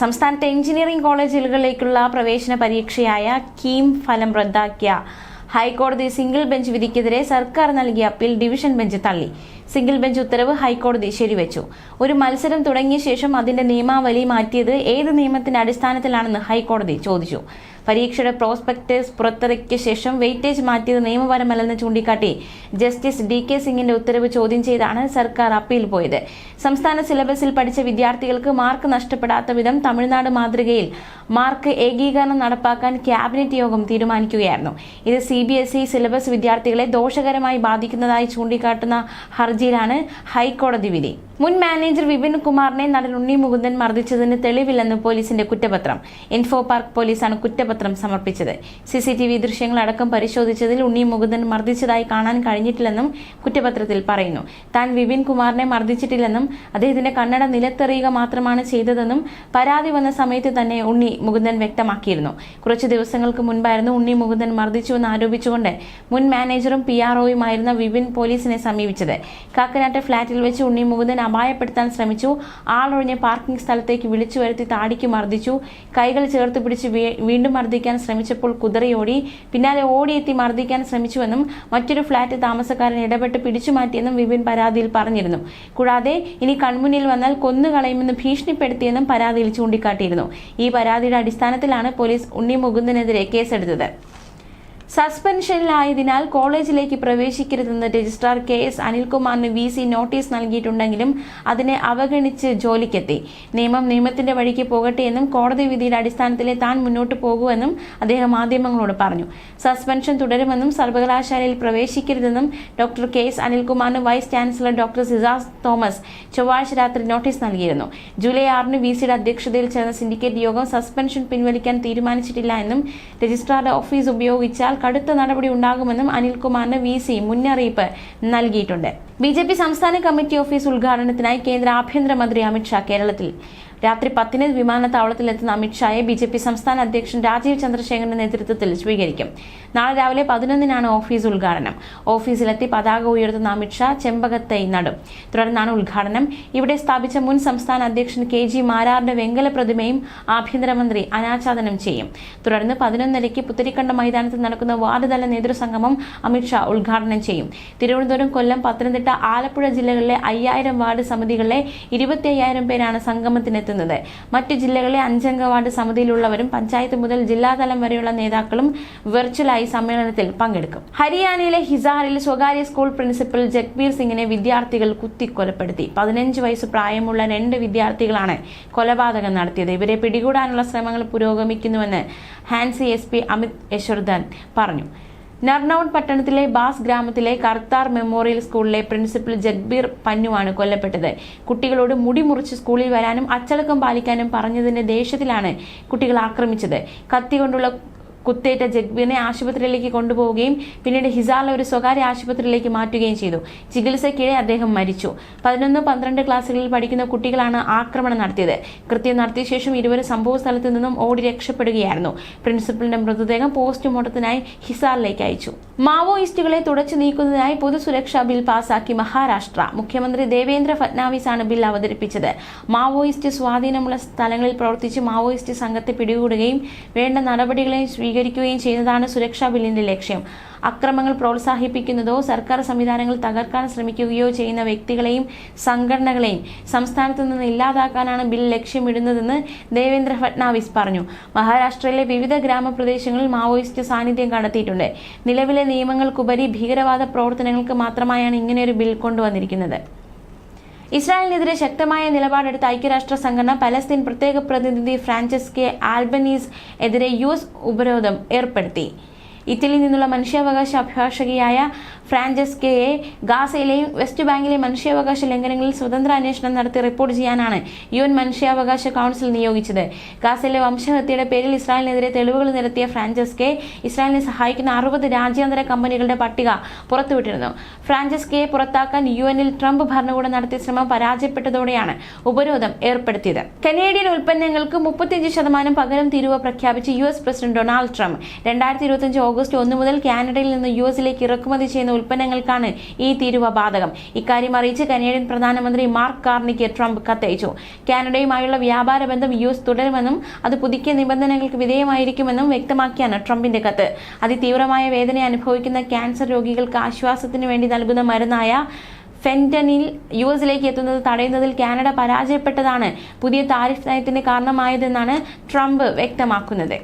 സംസ്ഥാനത്തെ എഞ്ചിനീയറിംഗ് കോളേജുകളിലേക്കുള്ള പ്രവേശന പരീക്ഷയായ കീം ഫലം റദ്ദാക്കിയ. ഹൈക്കോടതി സിംഗിൾ ബെഞ്ച് വിധിക്കെതിരെ സർക്കാർ നൽകിയ അപ്പീൽ ഡിവിഷൻ ബെഞ്ച് തള്ളി. സിംഗിൾ ബെഞ്ച് ഉത്തരവ് ഹൈക്കോടതി ശരിവച്ചു. ഒരു മത്സരം തുടങ്ങിയ ശേഷം അതിന്റെ നിയമാവലി മാറ്റിയത് ഏത് നിയമത്തിന്റെ അടിസ്ഥാനത്തിലാണെന്ന് ഹൈക്കോടതി ചോദിച്ചു. പരീക്ഷയുടെ പ്രോസ്പെക്ടസ് പുറത്തിറക്കിയ ശേഷം വെയിറ്റേജ് മാറ്റിയത് നിയമപരമല്ലെന്ന് ചൂണ്ടിക്കാട്ടി. ജസ്റ്റിസ് ഡി കെ സിംഗിന്റെ ഉത്തരവ് ചോദ്യം ചെയ്താണ് സർക്കാർ അപ്പീൽ പോയത്. സംസ്ഥാന സിലബസിൽ പഠിച്ച വിദ്യാർത്ഥികൾക്ക് മാർക്ക് നഷ്ടപ്പെടാത്ത വിധം തമിഴ്നാട് മാതൃകയിൽ മാർക്ക് ഏകീകരണം നടപ്പാക്കാൻ ക്യാബിനറ്റ് യോഗം തീരുമാനിക്കുകയായിരുന്നു. ഇത് C B S E syllabus വിദ്യാർത്ഥികളെ ദോഷകരമായി ബാധിക്കുന്നതായി ചൂണ്ടിക്കാട്ടുന്ന ഹർജിയിലാണ് ഹൈക്കോടതി വിധി. മുൻ മാനേജർ വിപിൻ കുമാറിനെ നടൻ ഉണ്ണി മുകുന്ദൻ മർദ്ദിച്ചതിന് തെളിവില്ലെന്ന് പോലീസിന്റെ കുറ്റപത്രം. ഇൻഫോ പാർക്ക് പോലീസാണ് കുറ്റപത്രം സമർപ്പിച്ചത്. സി സി ടി വി ദൃശ്യങ്ങളടക്കം പരിശോധിച്ചതിൽ ഉണ്ണി മുകുന്ദൻ മർദ്ദിച്ചതായി കാണാൻ കഴിഞ്ഞിട്ടില്ലെന്നും കുറ്റപത്രത്തിൽ പറയുന്നു. താൻ വിപിൻ കുമാറിനെ മർദ്ദിച്ചിട്ടില്ലെന്നും അദ്ദേഹത്തിന്റെ കണ്ണട നിലത്തെറിയുക മാത്രമാണ് ചെയ്തതെന്നും പരാതി വന്ന സമയത്ത് തന്നെ ഉണ്ണി മുകുന്ദൻ വ്യക്തമാക്കിയിരുന്നു. കുറച്ചു ദിവസങ്ങൾക്ക് മുൻപായിരുന്നു ഉണ്ണി മുകുന്ദൻ മർദ്ദിച്ചുവെന്ന് ആരോപിച്ചുകൊണ്ട് മുൻ മാനേജറും പി ആർ ഒയുമായിരുന്ന വിപിൻ പോലീസിനെ സമീപിച്ചത്. കാക്കനാട്ടെ ഫ്ളാറ്റിൽ വെച്ച് ഉണ്ണി മുകുന്ദൻ അപായപ്പെടുത്താൻ ശ്രമിച്ചു. ആളൊഴിഞ്ഞ പാർക്കിംഗ് സ്ഥലത്തേക്ക് വിളിച്ചു വരുത്തി താടിക്ക് മർദ്ദിച്ചു. കൈകൾ ചേർത്ത് പിടിച്ച് വീണ്ടും മർദ്ദിക്കാൻ ശ്രമിച്ചപ്പോൾ കുതിരയോടി പിന്നാലെ ഓടിയെത്തി മർദ്ദിക്കാൻ ശ്രമിച്ചുവെന്നും മറ്റൊരു ഫ്ളാറ്റ് താമസക്കാരൻ ഇടപെട്ട് പിടിച്ചുമാറ്റിയെന്നും വിപിൻ പരാതിയിൽ പറഞ്ഞിരുന്നു. കൂടാതെ ഇനി കൺമുന്നിൽ വന്നാൽ കൊന്നുകളയുമെന്ന് ഭീഷണിപ്പെടുത്തിയെന്നും പരാതിയിൽ ചൂണ്ടിക്കാട്ടിയിരുന്നു. ഈ പരാതിയുടെ അടിസ്ഥാനത്തിലാണ് പോലീസ് ഉണ്ണി മുകുന്ദനെതിരെ കേസെടുത്തത്. സസ്പെൻഷനിലായതിനാൽ കോളേജിലേക്ക് പ്രവേശിക്കരുതെന്ന് രജിസ്ട്രാർ കെ എസ് അനിൽകുമാറിന് വി സി നോട്ടീസ് നൽകിയിട്ടുണ്ടെങ്കിലും അതിനെ അവഗണിച്ച് ജോലിക്കെത്തി. നിയമം നിയമത്തിന്റെ വഴിക്ക് പോകട്ടെ എന്നും കോടതി വിധിയുടെ അടിസ്ഥാനത്തിലെ താൻ മുന്നോട്ട് പോകുമെന്നും അദ്ദേഹം മാധ്യമങ്ങളോട് പറഞ്ഞു. സസ്പെൻഷൻ തുടരുമെന്നും സർവകലാശാലയിൽ പ്രവേശിക്കരുതെന്നും doctor K S അനിൽകുമാറിന് vice chancellor doctor Ciza Thomas ചൊവ്വാഴ്ച രാത്രി നോട്ടീസ് നൽകിയിരുന്നു. ജൂലൈ ആറിന് വി സിയുടെ അധ്യക്ഷതയിൽ ചേർന്ന സിൻഡിക്കേറ്റ് യോഗം സസ്പെൻഷൻ പിൻവലിക്കാൻ തീരുമാനിച്ചിട്ടില്ല എന്നും രജിസ്ട്രാറുടെ ഓഫീസ് ഉപയോഗിച്ചാൽ കടുത്ത നടപടി ഉണ്ടാകുമെന്നും അനിൽകുമാറിന് വി സി മുന്നറിയിപ്പ് നൽകിയിട്ടുണ്ട്. ബി ജെ പി സംസ്ഥാന കമ്മിറ്റി ഓഫീസ് ഉദ്ഘാടനത്തിനായി കേന്ദ്ര ആഭ്യന്തരമന്ത്രി അമിത്ഷാ കേരളത്തിൽ രാത്രി പത്തിന് വിമാനത്താവളത്തിലെത്തുന്ന അമിത്ഷായെ ബി ജെ പി സംസ്ഥാന അധ്യക്ഷൻ രാജീവ് ചന്ദ്രശേഖരന്റെ നേതൃത്വത്തിൽ സ്വീകരിക്കും. നാളെ രാവിലെ പതിനൊന്നിനാണ് ഓഫീസ് ഉദ്ഘാടനം. ഓഫീസിലെത്തി പതാക ഉയർത്തുന്ന അമിത്ഷാ ചെമ്പകത്തൈ നടും. തുടർന്നാണ് ഉദ്ഘാടനം. ഇവിടെ സ്ഥാപിച്ച മുൻ സംസ്ഥാന അധ്യക്ഷൻ കെ ജി മാരാറിന്റെ വെങ്കല പ്രതിമയും ആഭ്യന്തരമന്ത്രി അനാച്ഛാദനം ചെയ്യും. തുടർന്ന് പതിനൊന്നരയ്ക്ക് പുത്തരിക്കണ്ട മൈതാനത്ത് നടക്കുന്ന വാർഡ് തല നേതൃസംഗമം അമിത്ഷാ ഉദ്ഘാടനം ചെയ്യും. തിരുവനന്തപുരം കൊല്ലം പത്തനംതിട്ട ആലപ്പുഴ ജില്ലകളിലെ അയ്യായിരം വാർഡ് സമിതികളിലെ ഇരുപത്തി അയ്യായിരം പേരാണ് സംഗമത്തിനെത്തുന്നത് മറ്റു ജില്ലകളിലെ അഞ്ചംഗ വാർഡ് സമിതിയിലുള്ളവരും പഞ്ചായത്ത് മുതൽ ജില്ലാതലം വരെയുള്ള നേതാക്കളും വെർച്വലായി സമ്മേളനത്തിൽ പങ്കെടുക്കും. ഹരിയാനയിലെ ഹിസാറിൽ സ്വകാര്യ സ്കൂൾ പ്രിൻസിപ്പൽ ജഗ്ബീർ സിംഗിനെ വിദ്യാർത്ഥികൾ കുത്തിക്കൊലപ്പെടുത്തി. പതിനഞ്ച് വയസ്സ് പ്രായമുള്ള രണ്ട് വിദ്യാർത്ഥികളാണ് കൊലപാതകം നടത്തിയത്. ഇവരെ പിടികൂടാനുള്ള ശ്രമങ്ങൾ പുരോഗമിക്കുന്നുവെന്ന് ഹാൻസി എസ് പി അമിത് യശ്വർദ്ധൻ പറഞ്ഞു. നർനൌഡ് പട്ടണത്തിലെ ബാസ് ഗ്രാമത്തിലെ കർത്താർ മെമ്മോറിയൽ സ്കൂളിലെ പ്രിൻസിപ്പൽ ജഗ്ബീർ പന്നുവാണ് കൊല്ലപ്പെട്ടത്. കുട്ടികളോട് മുടി മുറിച്ച് സ്കൂളിൽ വരാനും അച്ചടക്കം പാലിക്കാനും പറഞ്ഞതിന്റെ ദേഷ്യത്തിലാണ് കുട്ടികൾ ആക്രമിച്ചത്. കത്തി കൊണ്ടുള്ള കുത്തേറ്റ ജഗ്ബീറിനെ ആശുപത്രിയിലേക്ക് കൊണ്ടുപോവുകയും പിന്നീട് ഹിസാറിലെ ഒരു സ്വകാര്യ ആശുപത്രിയിലേക്ക് മാറ്റുകയും ചെയ്തു. ചികിത്സയ്ക്കിടെ അദ്ദേഹം മരിച്ചു. പതിനൊന്ന് പന്ത്രണ്ട് ക്ലാസ്സുകളിൽ പഠിക്കുന്ന കുട്ടികളാണ് ആക്രമണം നടത്തിയത്. കൃത്യം നടത്തിയ ശേഷം ഇരുവരും സംഭവ സ്ഥലത്ത് നിന്നും ഓടി രക്ഷപ്പെടുകയായിരുന്നു. പ്രിൻസിപ്പലിന്റെ മൃതദേഹം പോസ്റ്റ്മോർട്ടത്തിനായി ഹിസാറിലേക്ക് അയച്ചു. മാവോയിസ്റ്റുകളെ തുടച്ചു നീക്കുന്നതിനായി പൊതുസുരക്ഷാ ബിൽ പാസാക്കി മഹാരാഷ്ട്ര. മുഖ്യമന്ത്രി ദേവേന്ദ്ര ഫട്നാവിസ് ആണ് ബിൽ അവതരിപ്പിച്ചത്. മാവോയിസ്റ്റ് സ്വാധീനമുള്ള സ്ഥലങ്ങളിൽ പ്രവർത്തിച്ച് മാവോയിസ്റ്റ് സംഘത്തെ പിടികൂടുകയും വേണ്ട നടപടികളെ സ്വീകരിക്കുകയും ചെയ്യുന്നതാണ് സുരക്ഷാ ബില്ലിന്റെ ലക്ഷ്യം. അക്രമങ്ങൾ പ്രോത്സാഹിപ്പിക്കുന്നതോ സർക്കാർ സംവിധാനങ്ങൾ തകർക്കാൻ ശ്രമിക്കുകയോ ചെയ്യുന്ന വ്യക്തികളെയും സംഘടനകളെയും സംസ്ഥാനത്ത് നിന്ന് ഇല്ലാതാക്കാനാണ് ബിൽ ലക്ഷ്യമിടുന്നതെന്ന് ദേവേന്ദ്ര ഫട്നാവിസ് പറഞ്ഞു. മഹാരാഷ്ട്രയിലെ വിവിധ ഗ്രാമപ്രദേശങ്ങളിൽ മാവോയിസ്റ്റ് സാന്നിധ്യം കണ്ടെത്തിയിട്ടുണ്ട്. നിലവിലെ നിയമങ്ങൾക്കുപരി ഭീകരവാദ പ്രവർത്തനങ്ങൾക്ക് മാത്രമായാണ് ഇങ്ങനെയൊരു ബിൽ കൊണ്ടുവന്നിരിക്കുന്നത്. ഇസ്രായേലിനെതിരെ ശക്തമായ നിലപാടെടുത്ത ഐക്യരാഷ്ട്ര സംഘടന പലസ്തീൻ പ്രത്യേക പ്രതിനിധി ഫ്രാൻസിസ്കെ ആൽബനീസ് എതിരെ യു എസ് ഉപരോധം ഏർപ്പെടുത്തി. ഇറ്റലിയിൽ നിന്നുള്ള മനുഷ്യാവകാശ അഭിഭാഷകയായ ഫ്രാഞ്ചസ്കയെ ഗാസയിലെയും വെസ്റ്റ് ബാങ്കിലെ മനുഷ്യാവകാശ ലംഘനങ്ങളിൽ സ്വതന്ത്ര അന്വേഷണം നടത്തി റിപ്പോർട്ട് ചെയ്യാനാണ് യു എൻ മനുഷ്യാവകാശ കൗൺസിൽ നിയോഗിച്ചത്. ഗാസയിലെ വംശഹത്യയുടെ പേരിൽ ഇസ്രായേലിനെതിരെ തെളിവുകൾ നിരത്തിയ ഫ്രാഞ്ചസ്കെ ഇസ്രായേലിനെ സഹായിക്കുന്ന അറുപത് രാജ്യാന്തര കമ്പനികളുടെ പട്ടിക പുറത്തുവിട്ടിരുന്നു. ഫ്രാഞ്ചസ്കയെ പുറത്താക്കാൻ യു എനിൽ ട്രംപ് ഭരണകൂടം നടത്തിയ ശ്രമം പരാജയപ്പെട്ടതോടെയാണ് ഉപരോധം ഏർപ്പെടുത്തിയത്. കനേഡിയൻ ഉൽപ്പന്നങ്ങൾക്ക് മുപ്പത്തിയഞ്ച് ശതമാനം പകരം തീരുവ പ്രഖ്യാപിച്ച് U S president Donald Trump രണ്ടായിരത്തി ഇരുപത്തിയഞ്ച് ഓഗസ്റ്റ് ഒന്ന് മുതൽ കാനഡയിൽ നിന്ന് യു എസിലേക്ക് ഇറക്കുമതി ചെയ്യുന്ന ഉൽപ്പന്നങ്ങൾക്കാണ് ഈ തീരുവ ബാധകം. ഇക്കാര്യം അറിയിച്ച് കനേഡിയൻ പ്രധാനമന്ത്രി മാർക്ക് കാർണിക്ക് ട്രംപ് കത്തയച്ചു. കാനഡയുമായുള്ള വ്യാപാര ബന്ധം യു എസ് തുടരുമെന്നും അത് പുതുക്കിയ നിബന്ധനകൾക്ക് വിധേയമായിരിക്കുമെന്നും വ്യക്തമാക്കിയാണ് ട്രംപിന്റെ കത്ത്. അതിതീവ്രമായ വേദന അനുഭവിക്കുന്ന ക്യാൻസർ രോഗികൾക്ക് ആശ്വാസത്തിന് വേണ്ടി നൽകുന്ന മരുന്നായ ഫെന്റനിൽ യു എസിലേക്ക് എത്തുന്നത് തടയുന്നതിൽ കാനഡ പരാജയപ്പെട്ടതാണ് പുതിയ താരിഫ് നയത്തിന് കാരണമായതെന്നാണ് ട്രംപ് വ്യക്തമാക്കുന്നത്.